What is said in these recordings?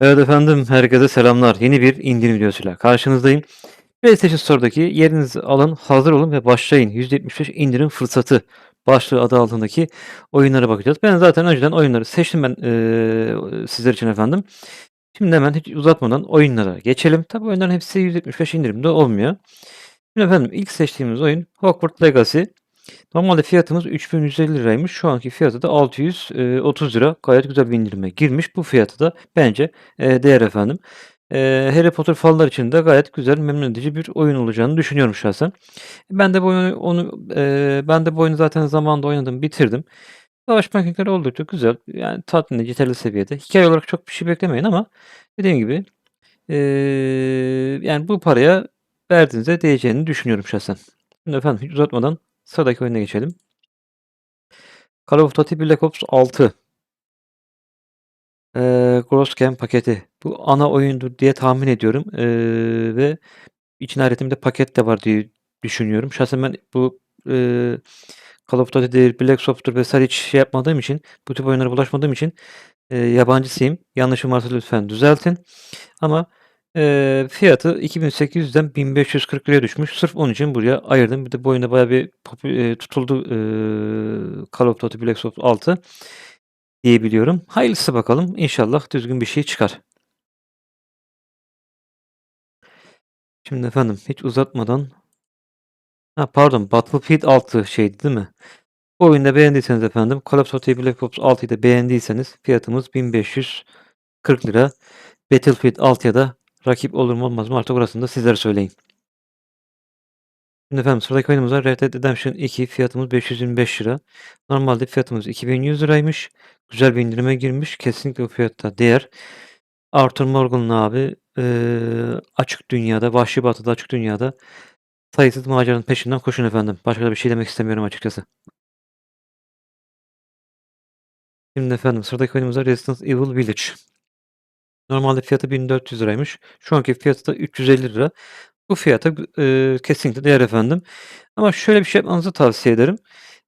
Evet efendim, herkese selamlar. Yeni bir indirim videosuyla karşınızdayım. PlayStation Store'daki yerinizi alın, hazır olun ve başlayın. %75 indirim fırsatı başlığı adı altındaki oyunlara bakacağız. Ben zaten önceden oyunları seçtim ben eee, sizler için efendim. Şimdi hemen hiç uzatmadan oyunlara geçelim. Tabii oyunların hepsi %75 indirimde olmuyor. Şimdi efendim ilk seçtiğimiz oyun Hogwarts Legacy. Normalde fiyatımız 3150 liraymış. Şu anki fiyatı da 630 lira. Gayet güzel bir indirime girmiş. Bu fiyatı da bence e, değer efendim. E, Harry Potter fanlar için de gayet güzel, memnun edici bir oyun olacağını düşünüyorum şahsen. Ben de bu oyunu, onu, e, ben de bu oyunu zaten zamanında oynadım, bitirdim. Savaş mekanikleri oldukça güzel. Yani tatmin edici, yeterli seviyede. Hikaye olarak çok bir şey beklemeyin ama dediğim gibi yani bu paraya verdiğinizde değeceğini düşünüyorum şahsen. Şimdi efendim hiç uzatmadan Sıradaki oyuna geçelim. Call of Duty Black Ops 6. Eee, Gross Game paketi. Bu ana oyundur diye tahmin ediyorum. Eee, ve içine ayrıyeten bir de paket de var diye düşünüyorum. Şahsen ben bu, eee, Call of Duty'dir, Black Ops'tur vs. hiç şey yapmadığım için, bu tip oyunlara bulaşmadığım için, eee, yabancısıyım. Yanlışım varsa lütfen düzeltin. Ama, eee, fiyatı 2.800'den 1.540 liraya düşmüş. Sırf onun için buraya ayırdım. Bir de bu oyunda bayağı bir popü tutuldu, eee, Call of Duty Black Ops 6 diye biliyorum. Hayırlısı bakalım. İnşallah düzgün bir şey çıkar. Şimdi efendim hiç uzatmadan Ha, pardon Battlefield 6 şeydi değil mi? Bu oyunu da beğendiyseniz efendim Call of Duty Black Ops 6'yı da beğendiyseniz fiyatımız 1540 lira. Battlefield 6'ya da rakip olur mu olmaz mı artık orasını da sizler söyleyin. Şimdi efendim sıradaki oyunumuz var. Red Dead Redemption 2 fiyatımız 525 lira. Normalde fiyatımız 2100 liraymış. Güzel bir indirime girmiş. Kesinlikle bu fiyatta değer. Arthur Morgan'ın abi eee, açık dünyada, Vahşi Batı'da açık dünyada sayısız maceranın peşinden koşun efendim. Başka da bir şey demek istemiyorum açıkçası. Şimdi efendim sıradaki oyunumuz var Resident Evil Village. Normalde fiyatı 1400 liraymış. Şu anki fiyatı da 350 lira. Bu fiyata eee, kesinlikle değer efendim. Ama şöyle bir şey yapmanızı tavsiye ederim.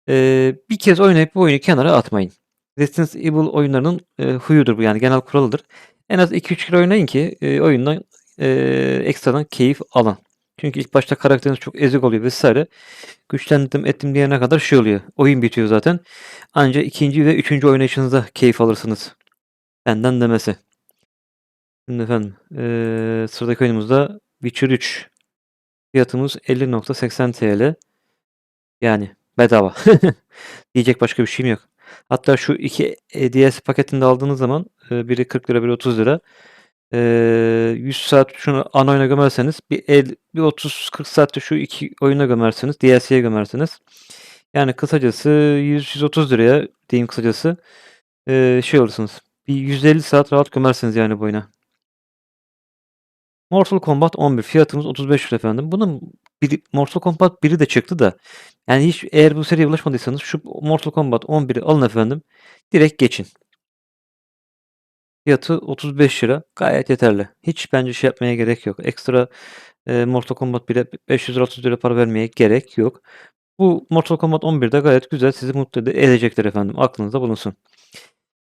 Eee, bir kez oynayıp bu oyunu kenara atmayın. Resident Evil oyunlarının eee, huyudur bu yani genel kuralıdır. En az 2-3 kere oynayın ki eee, oyundan eee, ekstradan keyif alın. Çünkü ilk başta karakteriniz çok ezik oluyor vesaire. Güçlendim ettim diyene kadar şey oluyor. Oyun bitiyor zaten. Ancak ikinci ve üçüncü oynayışınızda keyif alırsınız. Benden demesi. Şimdi efendim eee sıradaki oyunumuzda Witcher 3. Fiyatımız 50.80 TL. Yani bedava. Diyecek başka bir şeyim yok. Hatta şu iki e, DLC paketinde aldığınız zaman e, biri 40 lira biri 30 lira. E, 100 saat şunu ana oyuna gömerseniz bir, el, bir 30-40 saatte şu iki oyuna gömerseniz DLC'ye gömerseniz yani kısacası 100-130 liraya diyeyim kısacası e, şey olursunuz. Bir 150 saat rahat gömersiniz yani bu oyuna. Mortal Kombat 11 fiyatımız 35 lira efendim. Bunun biri, Mortal Kombat 1'i de çıktı da yani hiç eğer bu seriye ulaşmadıysanız şu Mortal Kombat 11'i alın efendim. Direkt geçin. Fiyatı 35 lira. Gayet yeterli. Hiç bence şey yapmaya gerek yok. Ekstra e, Mortal Kombat 1'e 530 lira para vermeye gerek yok. Bu Mortal Kombat 11'de gayet güzel sizi mutlu ede- edecektir efendim. Aklınızda bulunsun.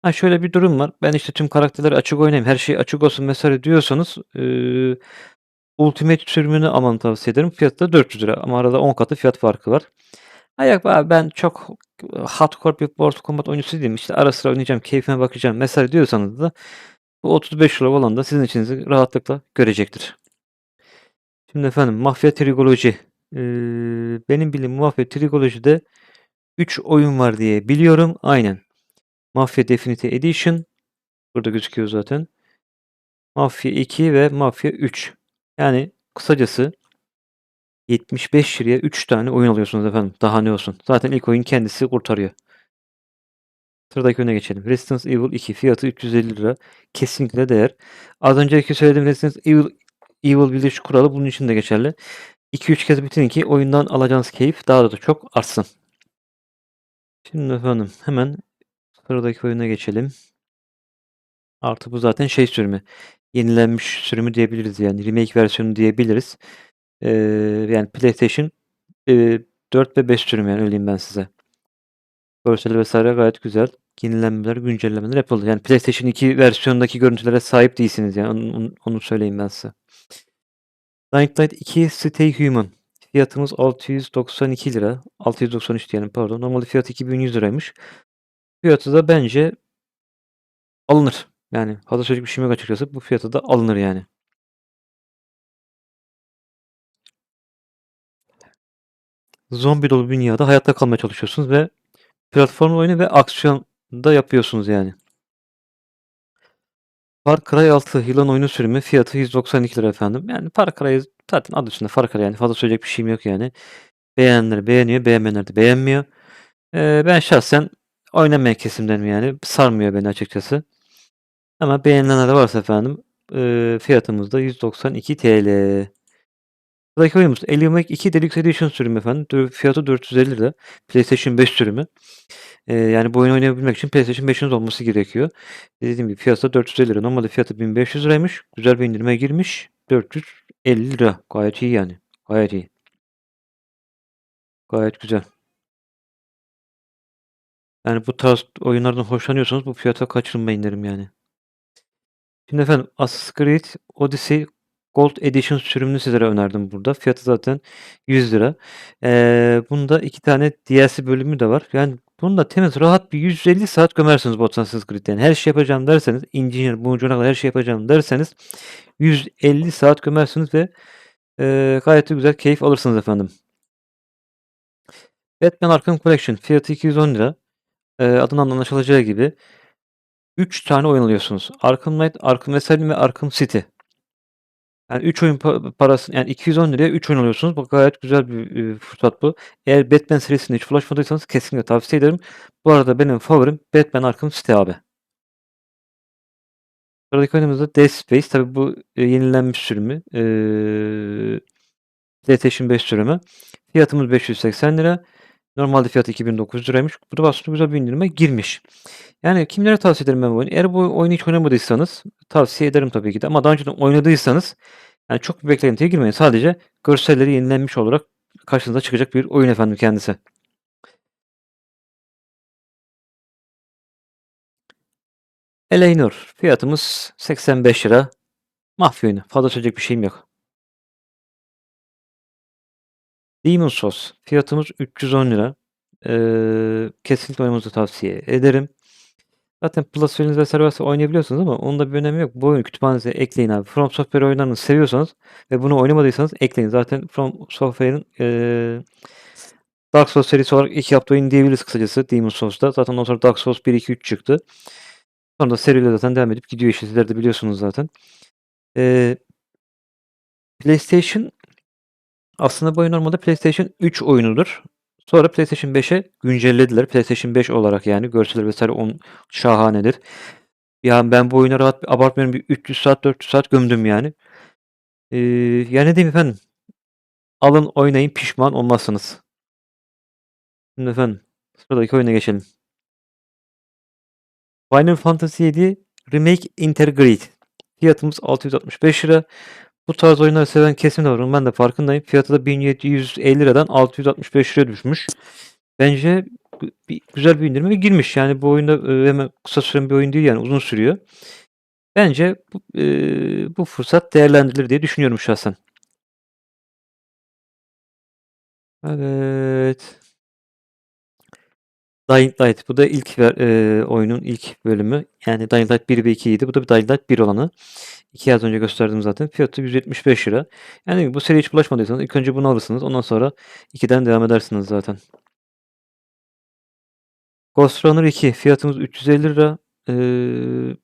Ha şöyle bir durum var. Ben işte tüm karakterleri açık oynayayım, her şey açık olsun vesaire diyorsanız eee Ultimate sürümünü almanı tavsiye ederim. Fiyatı da 400 lira ama arada 10 katı fiyat farkı var. Ha abi ben çok hardcore bir Mortal Kombat oyuncusu değilim. İşte ara sıra oynayacağım, keyfime bakacağım mesela diyorsanız da bu 35 lira olan da sizin içinizi rahatlıkla görecektir. Şimdi efendim Mafya Trigoloji. Eee, benim bildiğim Mafya Trigoloji'de 3 oyun var diye biliyorum. Aynen. Mafya Definitive Edition. Burada gözüküyor zaten. Mafya 2 ve Mafya 3. Yani kısacası 75 liraya 3 tane oyun alıyorsunuz efendim. Daha ne olsun. Zaten ilk oyun kendisi kurtarıyor. Sıradaki oyuna geçelim. Resident Evil 2 fiyatı 350 lira. Kesinlikle değer. Az önceki söylediğim Resident Evil Evil Village kuralı bunun için de geçerli. 2-3 kez bitirin ki oyundan alacağınız keyif daha da çok artsın. Şimdi efendim hemen sıradaki oyuna geçelim. Artık bu zaten şey sürümü. Yenilenmiş sürümü diyebiliriz yani. Remake versiyonu diyebiliriz. Eee, yani PlayStation eee 4 ve 5 sürümü yani öyle diyeyim ben size. Görseli vesaire gayet güzel. Yenilenmeler, güncellemeler yapıldı. Yani PlayStation 2 versiyonundaki görüntülere sahip değilsiniz yani. Onu, onu, söyleyeyim ben size. Dying Light 2 Stay Human. Fiyatımız 692 lira. 693 diyelim pardon. Normalde fiyatı 2100 liraymış. Fiyatı da bence alınır. Yani fazla söyleyecek bir şey yok açıkçası. Bu fiyatı da alınır yani. Zombi dolu dünyada hayatta kalmaya çalışıyorsunuz ve platform oyunu ve aksiyon da yapıyorsunuz yani. Far Cry 6 yılan oyunu sürümü fiyatı 192 lira efendim. Yani Far Cry zaten adı üstünde Far Cry yani fazla söyleyecek bir şeyim yok yani. Beğenenler beğeniyor, beğenmeyenler de beğenmiyor. Ee, ben şahsen oynamayan kesimdenim yani. Sarmıyor beni açıkçası. Ama beğenilenler de varsa efendim e, fiyatımız da 192 TL. Sıradaki oyunumuz Alien Wake 2 Deluxe Edition sürümü efendim. Fiyatı 450 lira. PlayStation 5 sürümü. Ee, yani bu oyunu oynayabilmek için PlayStation 5'iniz olması gerekiyor. Dediğim gibi fiyatı da 450 lira. Normalde fiyatı 1500 liraymış. Güzel bir indirime girmiş. 450 lira. Gayet iyi yani. Gayet iyi. Gayet güzel. Yani bu tarz oyunlardan hoşlanıyorsanız bu fiyata kaçırmayın derim yani. Şimdi efendim Assassin's Creed Odyssey Gold Edition sürümünü sizlere önerdim burada. Fiyatı zaten 100 lira. Ee, bunda iki tane DLC bölümü de var. Yani bunda temiz rahat bir 150 saat gömersiniz bu Assassin's Creed'de. Yani her şey yapacağım derseniz, engineer, bunucuna kadar her şey yapacağım derseniz 150 saat gömersiniz ve e, gayet güzel keyif alırsınız efendim. Batman Arkham Collection fiyatı 210 lira. E, adından anlaşılacağı gibi 3 tane oyun alıyorsunuz. Arkham Knight, Arkham Asylum ve Arkham City. Yani 3 oyun pa parası yani 210 liraya 3 oyun alıyorsunuz. Bak gayet güzel bir e, fırsat bu. Eğer Batman serisinde hiç ulaşmadıysanız kesinlikle tavsiye ederim. Bu arada benim favorim Batman Arkham City abi. Sıradaki oyunumuz da Dead Space. Tabi bu e, yenilenmiş sürümü. E, PlayStation 5 sürümü. Fiyatımız 580 lira. Normalde fiyatı 2900 liraymış. Bu da aslında güzel bir indirime girmiş. Yani kimlere tavsiye ederim ben bu oyunu? Eğer bu oyunu hiç oynamadıysanız tavsiye ederim tabii ki de. Ama daha önceden oynadıysanız yani çok bir beklentiye girmeyin. Sadece görselleri yenilenmiş olarak karşınıza çıkacak bir oyun efendim kendisi. Eleanor. Fiyatımız 85 lira. Mafya oyunu. Fazla söyleyecek bir şeyim yok. Demon Souls. Fiyatımız 310 lira. Ee, kesinlikle oynamanızı tavsiye ederim. Zaten Plus Friends vesaire varsa oynayabiliyorsunuz ama onun da bir önemi yok. Bu oyunu kütüphanenize ekleyin abi. From Software oyunlarını seviyorsanız ve bunu oynamadıysanız ekleyin. Zaten From Software'in ee, Dark Souls serisi olarak iki yaptığı oyun diyebiliriz kısacası Demon Souls'ta. Zaten ondan sonra Dark Souls 1, 2, 3 çıktı. Sonra da seriyle zaten devam edip gidiyor işte. Sizler de biliyorsunuz zaten. Ee, PlayStation aslında bu oyun normalde PlayStation 3 oyunudur. Sonra PlayStation 5'e güncellediler. PlayStation 5 olarak yani görseler vesaire on şahanedir. Yani ben bu oyuna rahat abartmıyorum bir 300 saat 400 saat gömdüm yani. Ee, yani ne diyeyim efendim. Alın oynayın pişman olmazsınız. Şimdi efendim sıradaki oyuna geçelim. Final Fantasy 7 Remake Intergrade. Fiyatımız 665 lira. Bu tarz oyunları seven kesim de var. Ben de farkındayım. Fiyatı da 1750 liradan 665 liraya düşmüş. Bence bir, güzel bir indirime girmiş. Yani bu oyunda e, hemen kısa süren bir oyun değil yani uzun sürüyor. Bence bu, e, bu fırsat değerlendirilir diye düşünüyorum şahsen. Evet. Dying Light. Bu da ilk e, oyunun ilk bölümü. Yani Dying Light 1 ve 2 idi. Bu da bir Dying Light 1 olanı. 2 az önce gösterdim zaten. Fiyatı 175 lira. Yani bu seriye hiç bulaşmadıysanız ilk önce bunu alırsınız. Ondan sonra 2'den devam edersiniz zaten. Ghost Runner 2. Fiyatımız 350 lira. Ee,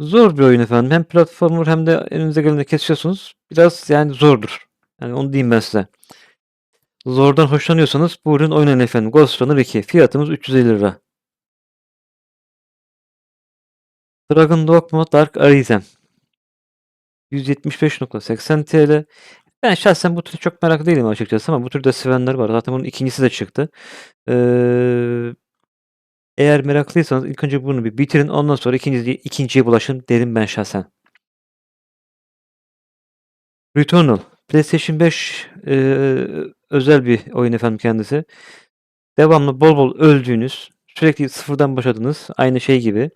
zor bir oyun efendim. Hem platformer hem de önünüze gelene kesiyorsunuz. Biraz yani zordur. Yani onu diyeyim ben size. Zordan hoşlanıyorsanız buyurun oynayın efendim. Ghost Runner 2. Fiyatımız 350 lira. Dragon Dogma Dark Arisen. 175.80 TL. Ben şahsen bu türü çok merak değilim açıkçası ama bu türde sevenler var. Zaten bunun ikincisi de çıktı. Ee, eğer meraklıysanız ilk önce bunu bir bitirin. Ondan sonra ikinciye, ikinciye bulaşın derim ben şahsen. Returnal. PlayStation 5 e, özel bir oyun efendim kendisi. Devamlı bol bol öldüğünüz, sürekli sıfırdan başladınız. Aynı şey gibi.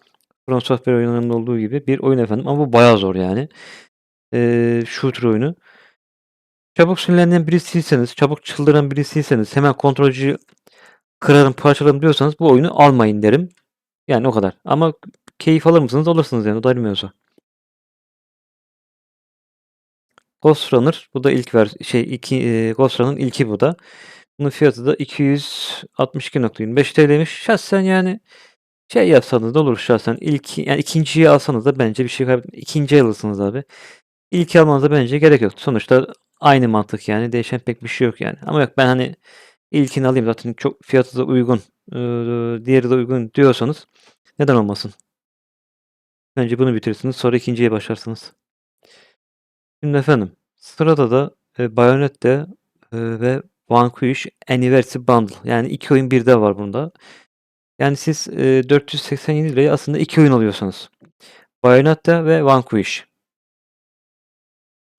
From Software oyunlarında olduğu gibi bir oyun efendim ama bu bayağı zor yani. Eee, shooter oyunu. Çabuk sinirlenen birisiyseniz, çabuk çıldıran birisiyseniz, hemen kontrolcüyü kırarım, parçalarım diyorsanız bu oyunu almayın derim. Yani o kadar. Ama keyif alır mısınız? Alırsınız yani. O da ayrı Ghost Runner. Bu da ilk ver şey iki eee, Ghost Runner'ın ilki bu da. Bunun fiyatı da 262.25 TL'ymiş. Şahsen yani şey yapsanız da olur şahsen. İlk yani ikinciyi alsanız da bence bir şey kaybetme. İkinciyi alırsınız abi. İlki almanıza bence gerek yok. Sonuçta aynı mantık yani. Değişen pek bir şey yok yani. Ama yok ben hani ilkini alayım zaten çok fiyatı da uygun. eee, diğeri de uygun diyorsanız neden olmasın? Bence bunu bitirirsiniz. Sonra ikinciye başlarsınız. Şimdi efendim sırada da e, Bayonetta e, ve Vanquish Anniversary Bundle. Yani iki oyun birde var bunda. Yani siz e, 487 liraya aslında iki oyun alıyorsunuz. Bayonetta ve Vanquish.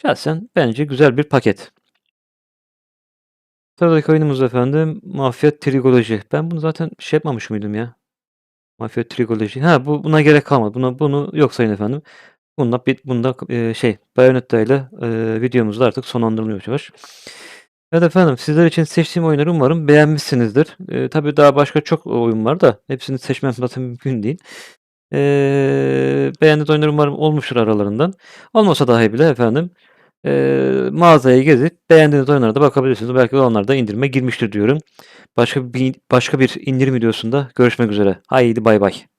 Şahsen bence güzel bir paket. Sıradaki oyunumuz efendim Mafya Trigology. Ben bunu zaten şey yapmamış mıydım ya? Mafya Trigology. Ha bu buna gerek kalmadı. Buna bunu yok sayın efendim. Bunda bit bunda e, şey Bayonetta ile e, videomuz da artık sonlandırılıyor yavaş. Evet efendim sizler için seçtiğim oyunları umarım beğenmişsinizdir. E, tabii daha başka çok oyun var da hepsini seçmem zaten mümkün değil. E, beğendiğiniz oyunlar umarım olmuştur aralarından. Olmasa dahi bile efendim e, mağazaya gezip beğendiğiniz oyunlara da bakabilirsiniz. Belki de onlarda indirime girmiştir diyorum. Başka bir başka bir indirim videosunda görüşmek üzere. Haydi bay bay.